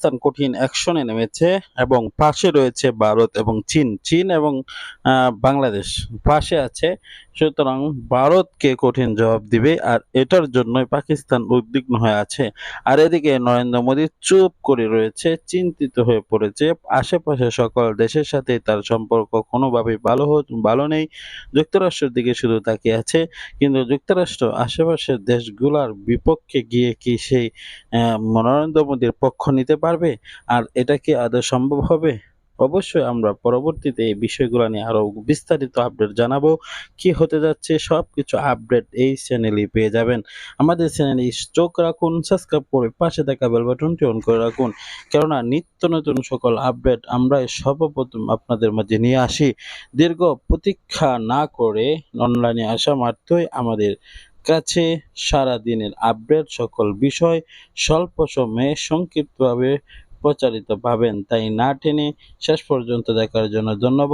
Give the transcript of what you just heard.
পাকিস্তান কঠিন অ্যাকশনে নেমেছে এবং পাশে রয়েছে ভারত এবং চীন। চীন এবং বাংলাদেশ পাশে আছে। সুতরাং ভারতকে কঠিন জবাব দিবে আর এটার জন্যই পাকিস্তান উদ্বিগ্ন হয়ে আছে। আর এদিকে নরেন্দ্র মোদী চুপ করে রয়েছে, চিন্তিত হয়ে পড়েছে। আশেপাশে সকল দেশের সাথে তার সম্পর্ক কোনোভাবেই ভালো ভালো নেই। যুক্তরাষ্ট্রের দিকে শুধু তাকিয়ে আছে, কিন্তু যুক্তরাষ্ট্র আশেপাশের দেশগুলোর বিপক্ষে গিয়ে কি সেই নরেন্দ্র মোদীর পক্ষ নিতে পারবে? আর এটা কি আদৌ সম্ভব হবে? অবশ্যই আমরা পরবর্তীতে এই বিষয়গুলো নিয়ে আরও বিস্তারিত আপডেট জানাব। কি হতে যাচ্ছে সবকিছু আপডেট এই চ্যানেলেই পেয়ে যাবেন। আমাদের চ্যানেলে চোখ রাখুন, সাবস্ক্রাইব করে পাশে থাকা বেল বাটনটি অন করে রাখুন। কেননা নিত্য নতুন সকল আপডেট আমরা সর্বপ্রথম আপনাদের মাঝে নিয়ে আসি। দীর্ঘ প্রতীক্ষা না করে অনলাইনে আসা মাত্রই আমাদের কাছে সারা দিনের আপডেট সকল বিষয় স্বল্প সময়ে সংক্ষিপ্তভাবে প্রচারিত পাবেন। তাই না টেনে শেষ পর্যন্ত দেখার জন্য ধন্যবাদ।